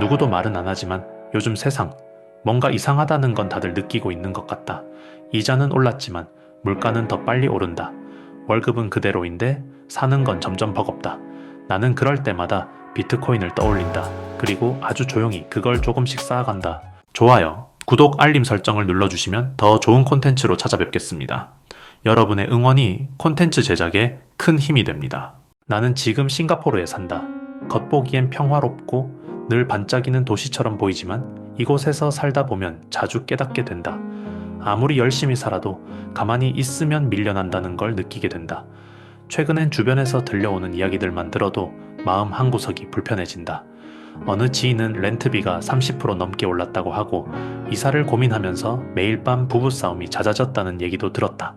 누구도 말은 안 하지만 요즘 세상 뭔가 이상하다는 건 다들 느끼고 있는 것 같다. 이자는 올랐지만 물가는 더 빨리 오른다. 월급은 그대로인데 사는 건 점점 버겁다. 나는 그럴 때마다 비트코인을 떠올린다. 그리고 아주 조용히 그걸 조금씩 쌓아간다. 좋아요. 구독, 알림 설정을 눌러주시면 더 좋은 콘텐츠로 찾아뵙겠습니다. 여러분의 응원이 콘텐츠 제작에 큰 힘이 됩니다. 나는 지금 싱가포르에 산다. 겉보기엔 평화롭고 늘 반짝이는 도시처럼 보이지만 이곳에서 살다 보면 자주 깨닫게 된다. 아무리 열심히 살아도 가만히 있으면 밀려난다는 걸 느끼게 된다. 최근엔 주변에서 들려오는 이야기들만 들어도 마음 한구석이 불편해진다. 어느 지인은 렌트비가 30% 넘게 올랐다고 하고 이사를 고민하면서 매일 밤 부부싸움이 잦아졌다는 얘기도 들었다.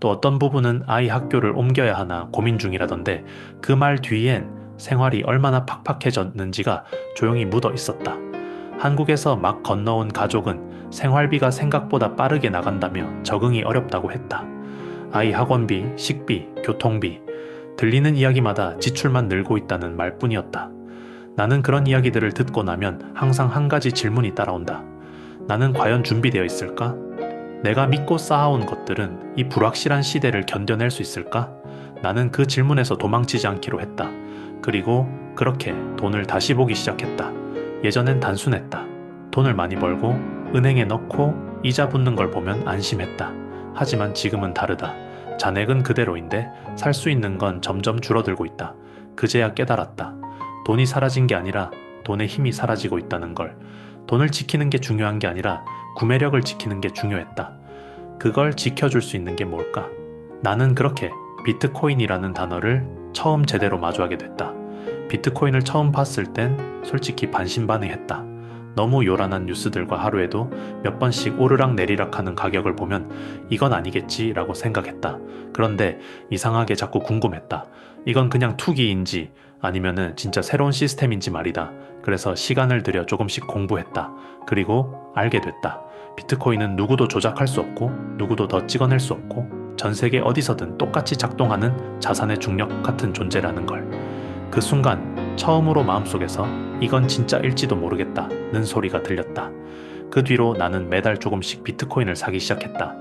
또 어떤 부부는 아이 학교를 옮겨야 하나 고민 중이라던데 그 말 뒤엔 생활이 얼마나 팍팍해졌는지가 조용히 묻어 있었다. 한국에서 막 건너온 가족은 생활비가 생각보다 빠르게 나간다며 적응이 어렵다고 했다. 아이 학원비, 식비, 교통비, 들리는 이야기마다 지출만 늘고 있다는 말뿐이었다. 나는 그런 이야기들을 듣고 나면 항상 한 가지 질문이 따라온다. 나는 과연 준비되어 있을까? 내가 믿고 쌓아온 것들은 이 불확실한 시대를 견뎌낼 수 있을까? 나는 그 질문에서 도망치지 않기로 했다. 그리고 그렇게 돈을 다시 보기 시작했다. 예전엔 단순했다. 돈을 많이 벌고 은행에 넣고 이자 붙는 걸 보면 안심했다. 하지만 지금은 다르다. 잔액은 그대로인데 살 수 있는 건 점점 줄어들고 있다. 그제야 깨달았다. 돈이 사라진 게 아니라 돈의 힘이 사라지고 있다는 걸. 돈을 지키는 게 중요한 게 아니라 구매력을 지키는 게 중요했다. 그걸 지켜줄 수 있는 게 뭘까? 나는 그렇게 비트코인이라는 단어를 처음 제대로 마주하게 됐다. 비트코인을 처음 봤을 땐 솔직히 반신반의했다. 너무 요란한 뉴스들과 하루에도 몇 번씩 오르락 내리락 하는 가격을 보면 이건 아니겠지라고 생각했다. 그런데 이상하게 자꾸 궁금했다. 이건 그냥 투기인지 아니면은 진짜 새로운 시스템인지 말이다. 그래서 시간을 들여 조금씩 공부했다. 그리고 알게 됐다. 비트코인은 누구도 조작할 수 없고 누구도 더 찍어낼 수 없고 전 세계 어디서든 똑같이 작동하는 자산의 중력 같은 존재라는 걸. 그 순간 처음으로 마음속에서 이건 진짜일지도 모르겠다는 소리가 들렸다. 그 뒤로 나는 매달 조금씩 비트코인을 사기 시작했다.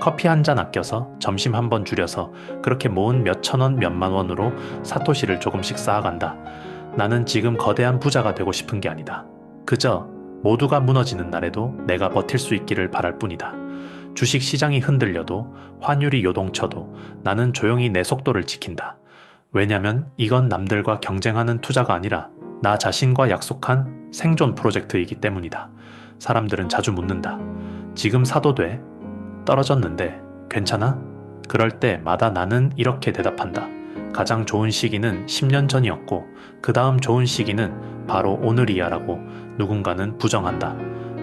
커피 한 잔 아껴서 점심 한 번 줄여서 그렇게 모은 몇천 원, 몇만 원으로 사토시를 조금씩 쌓아간다. 나는 지금 거대한 부자가 되고 싶은 게 아니다. 그저 모두가 무너지는 날에도 내가 버틸 수 있기를 바랄 뿐이다. 주식 시장이 흔들려도 환율이 요동쳐도 나는 조용히 내 속도를 지킨다. 왜냐면 이건 남들과 경쟁하는 투자가 아니라 나 자신과 약속한 생존 프로젝트이기 때문이다. 사람들은 자주 묻는다. 지금 사도 돼? 떨어졌는데 괜찮아? 그럴 때마다 나는 이렇게 대답한다. 가장 좋은 시기는 10년 전이었고 그 다음 좋은 시기는 바로 오늘이야 라고 누군가는 부정한다.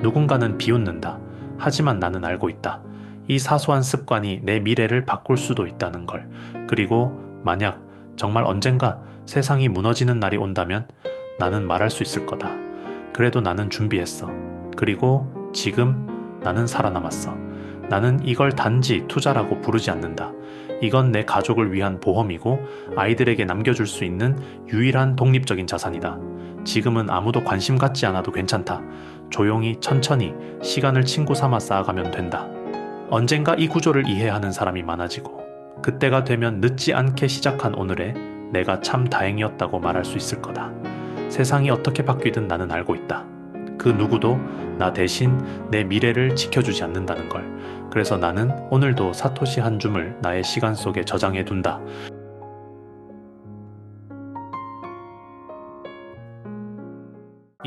누군가는 비웃는다. 하지만 나는 알고 있다. 이 사소한 습관이 내 미래를 바꿀 수도 있다는 걸. 그리고 만약 정말 언젠가 세상이 무너지는 날이 온다면 나는 말할 수 있을 거다. 그래도 나는 준비했어. 그리고 지금 나는 살아남았어. 나는 이걸 단지 투자라고 부르지 않는다. 이건 내 가족을 위한 보험이고 아이들에게 남겨줄 수 있는 유일한 독립적인 자산이다. 지금은 아무도 관심 갖지 않아도 괜찮다. 조용히 천천히 시간을 친구 삼아 쌓아가면 된다. 언젠가 이 구조를 이해하는 사람이 많아지고 그때가 되면 늦지 않게 시작한 오늘에 내가 참 다행이었다고 말할 수 있을 거다. 세상이 어떻게 바뀌든 나는 알고 있다. 그 누구도 나 대신 내 미래를 지켜주지 않는다는 걸. 그래서 나는 오늘도 사토시 한 줌을 나의 시간 속에 저장해 둔다.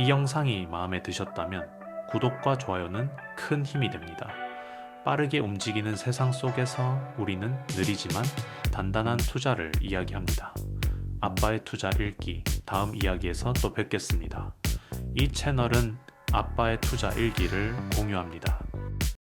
이 영상이 마음에 드셨다면 구독과 좋아요는 큰 힘이 됩니다. 빠르게 움직이는 세상 속에서 우리는 느리지만 단단한 투자를 이야기합니다. 아빠의 투자 일기 다음 이야기에서 또 뵙겠습니다. 이 채널은 아빠의 투자 일기를 공유합니다.